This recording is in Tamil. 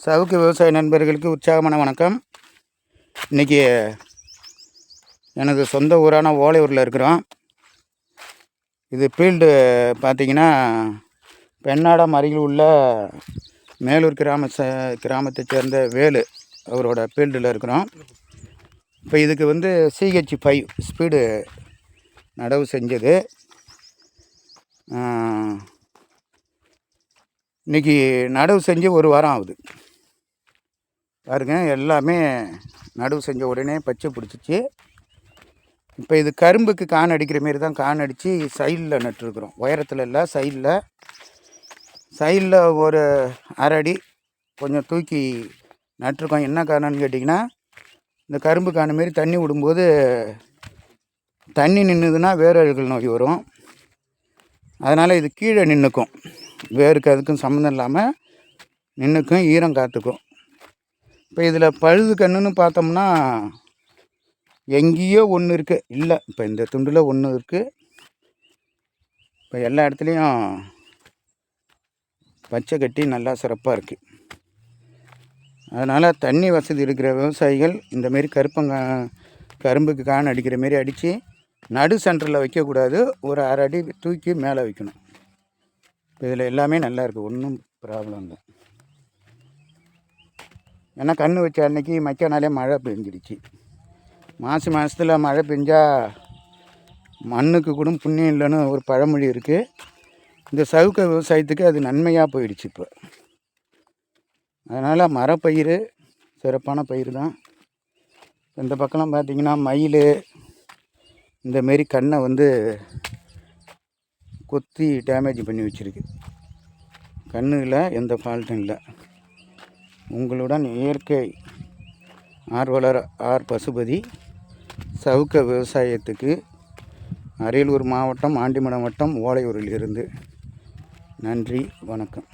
சவுக்கு விவசாய நண்பர்களுக்கு உற்சாகமான வணக்கம். இன்றைக்கி எனது சொந்த ஊரான ஓலையூரில் இருக்கிறோம். இது ஃபீல்டு பார்த்தீங்கன்னா பெண்ணாடம் அருகில் உள்ள மேலூர் கிராம ச கிராமத்தைச் சேர்ந்த வேலு அவரோட ஃபீல்டில் இருக்கிறோம். இப்போ இதுக்கு வந்து சிஹெச் ஃபைவ் ஸ்பீடு நடவு செஞ்சது. இன்றைக்கி நடவு செஞ்சு ஒரு வாரம் ஆகுது. பாருங்க எல்லாமே நடுவு செஞ்ச உடனே பச்சை பிடிச்சிச்சு. இப்போ இது கரும்புக்கு கான் அடிக்கிற மாரி தான் கான் அடித்து சைடில் நட்டுருக்குறோம். உயரத்தில் இல்லை சைடில். சைடில் ஒரு அரை அடி கொஞ்சம் தூக்கி நட்டிருக்கோம். என்ன காரணம்னு கேட்டிங்கன்னா இந்த கரும்பு காண மாரி தண்ணி விடும்போது தண்ணி நின்றுதுன்னா வேரழுகல் நோய் வரும். அதனால் இது கீழே நின்றுக்கும் வேருக்கு அதுக்கும் சம்மந்தம் இல்லாமல் நின்றுக்கும் ஈரம் காத்துக்கும். இப்போ இதில் பழுது கண்ணுன்னு பார்த்தோம்னா எங்கேயோ ஒன்று இருக்குது இல்லை இப்போ இந்த துண்டில் ஒன்று இருக்குது இப்போ எல்லா இடத்துலையும் பச்சை கட்டி நல்லா சிறப்பாக இருக்குது அதனால் தண்ணி வசதி இருக்கிற விவசாயிகள் இந்தமாரி கருப்பங்க கரும்புக்கு கான் அடிக்கிற மாரி அடித்து நடு சென்டரில் வைக்கக்கூடாது. ஒரு அரை அடி தூக்கி மேலே வைக்கணும். இப்போ இதில் எல்லாமே நல்லா இருக்குது ஒன்றும் ப்ராப்ளம் இல்லை. ஏன்னா கன்று வச்ச அன்னைக்கு மச்ச நாளே மழை பெஞ்சிடுச்சு. மாசி மாதத்தில் மழை பெஞ்சால் மண்ணுக்கு கூட புண்ணியம் இல்லைன்னு ஒரு பழமொழி இருக்குது இந்த சவுக்க விவசாயத்துக்கு அது நன்மையாக போயிடுச்சு இப்போ. அதனால் மரப்பயிர் சிறப்பான பயிர் தான். இந்த பக்கம்லாம் பார்த்திங்கன்னா மயில் இந்தமாரி கண்ணை வந்து கொத்தி டேமேஜ் பண்ணி வச்சுருக்கு. கண்ணில் எந்த ஃபால்ட்டும் இல்லை. உங்களுடன் இயற்கை ஆர்வலர் ஆர் பசுபதி சவுக்க விவசாயத்துக்கு அரியலூர் மாவட்டம் ஆண்டிமடம் வட்டம் ஓலையூரில் இருந்து. நன்றி வணக்கம்.